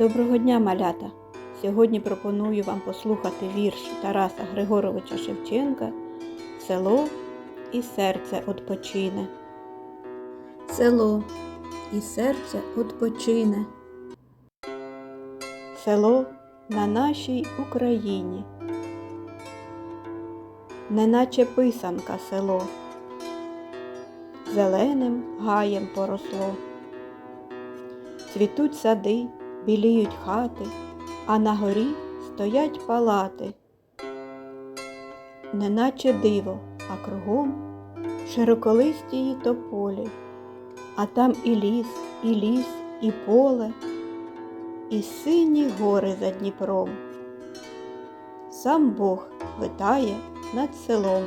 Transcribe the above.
Доброго дня, малята! Сьогодні пропоную вам послухати вірш Тараса Григоровича Шевченка Село і серце odpoчине. Село і серце odpoчине. Село на нашій Україні. Неначе писанка село. Зеленим гаєм поросло. Цвітуть сади, біліють хати, а на горі стоять палати. Неначе диво, а кругом широколистії тополі, а там і ліс, і ліс, і поле, і сині гори за Дніпром. Сам Бог витає над селом.